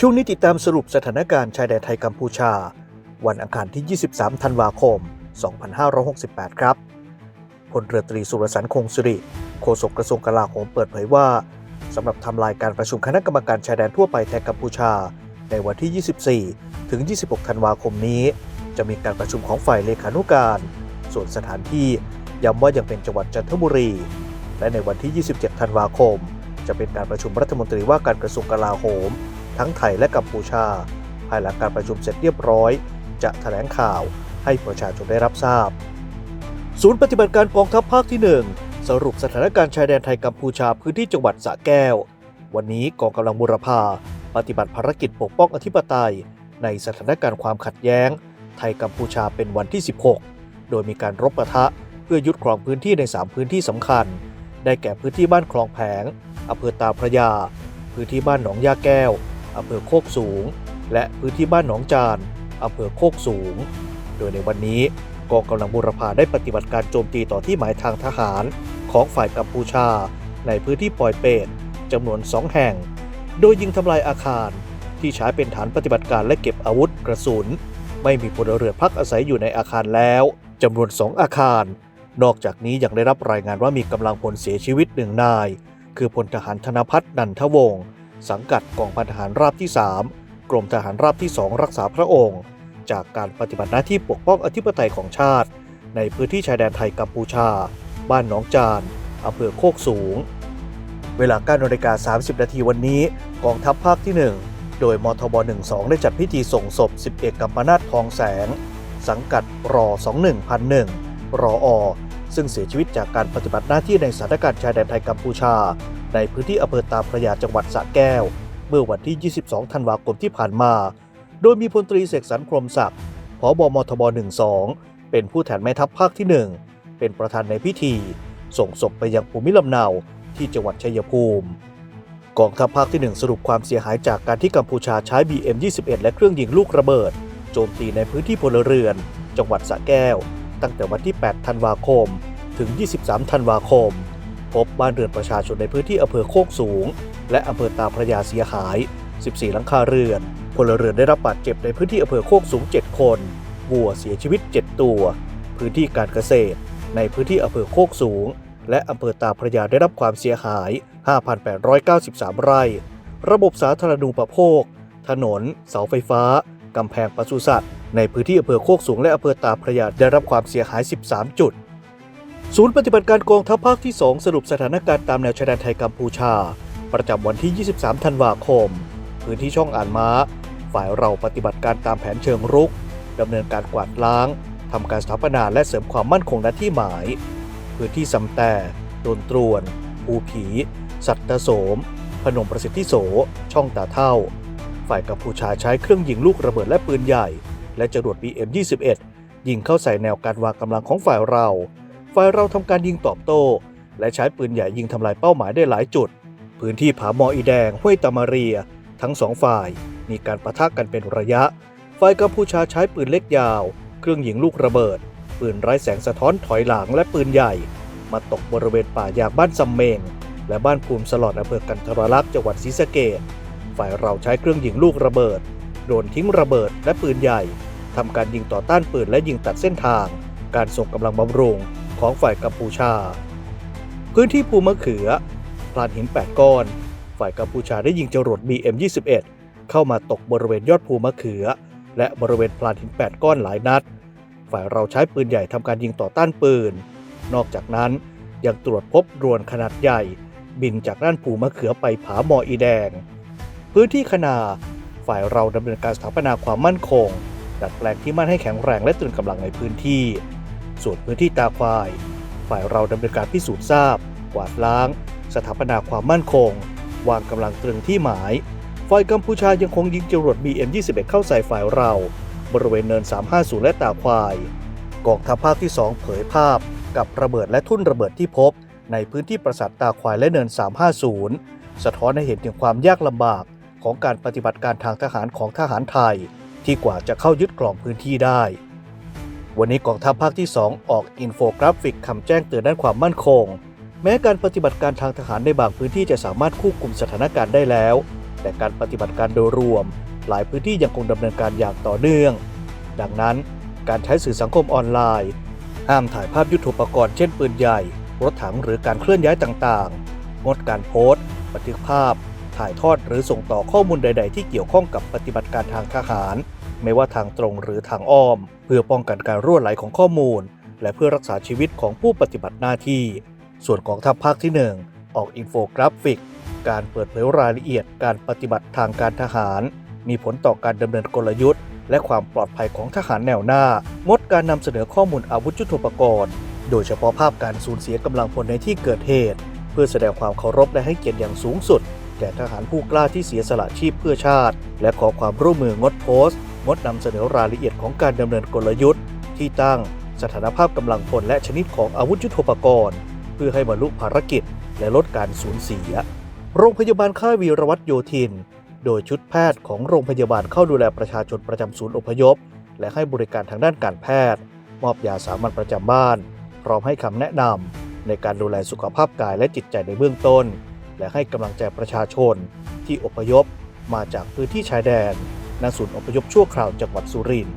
ช่วงนี้ติดตามสรุปสถานการณ์ชายแดนไทยกัมพูชา วันอังคารที่ 23 ธันวาคม 2568 ครับพลเรือตรีสุรสันคงสิริโฆษกกระทรวงกลาโหมเปิดเผยว่าสำหรับทำลายการประชุมคณะกรรมการชายแดนทั่วไปแทนกัมพูชา ในวันที่ 24 ถึง 26 ธันวาคมนี้ จะมีการประชุมของฝ่ายเลขานุการ ส่วนสถานที่ย้ำว่ายังเป็นจังหวัดจันทบุรี และในวันที่ 27 ธันวาคม จะเป็นการประชุมรัฐมนตรีว่าการกระทรวงกลาโหม ทั้งไทยและกัมพูชา ภายหลังการประชุมเสร็จเรียบร้อย จะแถลงข่าวให้ประชาชนได้รับทราบ ศูนย์ปฏิบัติการกองทัพภาคที่ 1 สรุปสถานการณ์ชายแดนไทยกัมพูชาพื้นที่จังหวัดสระแก้ว วันนี้กองกำลังบุรพาปฏิบัติภารกิจปกป้องอธิปไตย ในสถานการณ์ความขัดแย้ง ไทยกัมพูชาเป็นวันที่ 16 โดยมีการรบปะทะเพื่อยึดครองพื้นที่ใน 3 พื้นที่สำคัญ ได้แก่พื้นที่บ้านคลองแผงอำเภอตาพระยา พื้นที่บ้านหนองยาแก้ว อำเภอโคกสูง และพื้นที่บ้านหนองจานอำเภอโคกสูง โดยในวันนี้กองกำลังบุรพาได้ปฏิบัติการโจมตีต่อที่หมายทางทหารของฝ่ายกัมพูชา ในพื้นที่ปอยเปตจำนวนสองแห่ง โดยยิงทำลายอาคารที่ใช้เป็นฐานปฏิบัติการและเก็บอาวุธกระสุน ไม่มีพลเรือนพักอาศัยอยู่ในอาคารแล้วจำนวนสองอาคาร นอกจากนี้ยังได้รับรายงานว่ามีกำลังพลเสียชีวิตหนึ่งนาย คือพลทหารธนพัฒน์นันทวงศ์ สังกัดกองพันทหารราบที่ 3 กรมทหารราบที่ 2 รักษาพระองค์ จากการปฏิบัติหน้าที่ปกป้องอธิปไตยของชาติ ในพื้นที่ชายแดนไทยกัมพูชา บ้านหนองจานอำเภอโคกสูง เวลา9นาฬิกา30 นาทีวันนี้ กองทัพภาคที่ 1 โดยมทบ 12 ได้จัดพิธีส่งศพ10เอกกัมปนาตทองแสง สังกัดรอ 21,001รออซึ่งเสียชีวิตจากการปฏิบัติหน้าที่ในสถานการณ์ชายแดนไทยกัมพูชา ในพื้นที่อำเภอตาพระยาจังหวัดสระแก้ว เมื่อวันที่ 22 ธันวาคมที่ผ่านมา โดยมีพลตรีเสกสรรพรมศักดิ์ผบมทบ 12 เป็นผู้แทนแม่ทัพภาคที่ 1 เป็นประธานในพิธี ส่งศพไปยังภูมิลำเนาที่จังหวัดชัยภูมิ กองทัพภาคที่ 1 สรุปความเสียหายจากการที่กัมพูชาใช้ BM-21 และเครื่องยิงลูกระเบิด โจมตีในพื้นที่พลเรือน จังหวัดสระแก้ว ตั้งแต่วันที่ 8 ธันวาคม ถึง 23 ธันวาคม พบบ้านเรือนประชาชนในพื้นที่อำเภอโคกสูง และอำเภอตาพระยาเสียหาย 14 หลังคาเรือนพลเรือนได้รับบาดเจ็บในพื้นที่อำเภอโคกสูง 7 คนวัวเสียชีวิต 7 ตัว พื้นที่การเกษตร ในพื้นที่อำเภอโคกสูง และอำเภอตาพระยาได้รับความเสียหาย 5,893 ไร่ ระบบสาธารณูปโภค ถนน เสาไฟฟ้า กำแพงปศุสัตว์ ในพื้นที่อำเภอโคกสูงและอำเภอตาพระยาได้รับความเสียหาย 13 จุด ศูนย์ปฏิบัติการกองทัพภาคที่ 2 สรุปสถานการณ์ตามแนวชายแดนไทยกัมพูชา ประจำวันที่ 23 ธันวาคม พื้นที่ช่องอ่านม้า ฝ่ายเราปฏิบัติการตามแผนเชิงรุกดำเนินการกวาดล้างทำการสถาปนาและเสริมความมั่นคงณที่หมาย พื้นที่สำแต่โดนตรวน ภูผี สัตตโสม พนมประสิทธิโส ช่องตาเท่า ฝ่ายกัมพูชาใช้เครื่องยิงลูกระเบิดและปืนใหญ่ และจรวด BM-21 ยิงเข้าใส่แนวการวางกำลังของฝ่ายเรา ฝ่ายเราทำการยิงตอบโต้ และใช้ปืนใหญ่ยิงทำลายเป้าหมายได้หลายจุด พื้นที่ผาหมออีแดงห้วยตามาเรีย ทั้งสองฝ่าย มีการประทะกันเป็นระยะ ฝ่ายกัมพูชาใช้ปืนเล็กยาว เครื่องยิงลูกระเบิด ปืนไร้แสงสะท้อนถอยหลังและปืนใหญ่ มาตกบริเวณป่ายางบ้านซำเมง และบ้านภูมิสลอดอำเภอกันทรลักษณ์จังหวัดศรีสะเกษฝ่ายเราใช้เครื่องยิงลูกระเบิด โดนทิ้งระเบิดและปืนใหญ่ทำการยิงต่อต้านปืนและยิงตัดเส้นทาง การส่งกำลังบำรุง ของฝ่ายกัมพูชา พื้นที่ภูมะเขือพลานหิน 8 ก้อน ฝ่ายกัมพูชาได้ยิงจรวด BM-21 เข้ามาตกบริเวณยอดภูมะเขือ และบริเวณพลานหิน 8 ก้อนหลายนัด ฝ่ายเราใช้ปืนใหญ่ทำการยิงต่อต้านปืน นอกจากนั้นยังตรวจพบดรวนขนาดใหญ่ บินจากด้านภูมะเขือไปผาหมออีแดง พื้นที่คณาฝ่ายเราดำเนินการสถาปนาความมั่นคง ดัดแปลงที่มั่นให้แข็งแรงและตรึงกำลังในพื้นที่ ส่วนพื้นที่ตาควาย ฝ่ายเราดำเนินการพิสูจน์ทราบ กวาดล้าง สถาปนาความมั่นคง วางกำลังตรึงที่หมาย ฝ่ายกัมพูชายังคงยิงจรวด BM-21 เข้าใส่ฝ่ายเรา บริเวณเนิน 350 และตาควายกองทัพภาคที่ 2 เผยภาพ กับระเบิดและทุ่นระเบิดที่พบ ในพื้นที่ปราสาทตาควายและเนิน 350 สะท้อนให้เห็นถึงความยากลำบากของการปฏิบัติการทางทหารของทหารไทย ที่กว่าจะเข้ายึดกรองพื้นที่ได้ วันนี้กองทัพภาคที่ 2 ออกอินโฟกราฟิกคำแจ้งเตือนด้านความมั่นคง แม้การปฏิบัติการทางทหารในบางพื้นที่จะสามารถควบคุมสถานการณ์ได้แล้ว แต่การปฏิบัติการโดยรวม หลายพื้นที่ยังคงดำเนินการอย่างต่อเนื่อง ดังนั้นการใช้สื่อสังคมออนไลน์ห้ามถ่ายภาพยุทโธปกรณ์เช่นปืนใหญ่ รถถังหรือการเคลื่อนย้ายต่างๆ งดการโพสต์ บันทึกภาพ ถ่ายทอดหรือส่งต่อข้อมูลใด ๆ ที่เกี่ยวข้องกับปฏิบัติการทางทหาร ไม่ว่าทางตรงหรือทางอ้อม เพื่อป้องกันการรั่วไหลของข้อมูล และเพื่อรักษาชีวิตของผู้ปฏิบัติหน้าที่ ส่วนของทัพภาคที่ 1 ออกอินโฟกราฟิก การเปิดเผยรายละเอียดการปฏิบัติทางการทหาร มีผลต่อการดำเนินกลยุทธ์ และความปลอดภัยของทหารแนวหน้า งดการนำเสนอข้อมูลอาวุธยุทโธปกรณ์ โดยเฉพาะภาพการสูญเสียกำลังพลในที่เกิดเหตุ เพื่อแสดงความเคารพและให้เกียรติอย่างสูงสุด แก่ทหารผู้กล้าที่เสียสละชีพเพื่อชาติ และขอความร่วมมืองดโพสต์ งดนำเสนอรายละเอียดของการดำเนินกลยุทธ์ ที่ตั้งสถานภาพกำลังพลและชนิดของอาวุธยุทโธปกรณ์ เพื่อให้บรรลุภารกิจ และลดการสูญเสีย โรงพยาบาลค่ายวีรวัตรโยธิน โดยชุดแพทย์ของโรงพยาบาลเข้าดูแลประชาชนประจำศูนย์อพยพ และให้บริการทางด้านการแพทย์ มอบยาสามัญประจำบ้าน พร้อมให้คำแนะนำในการดูแลสุขภาพกายและจิตใจในเบื้องต้น และให้กำลังใจประชาชนที่อพยพมาจากพื้นที่ชายแดนณศูนย์อพยพชั่วคราวจังหวัดสุรินทร์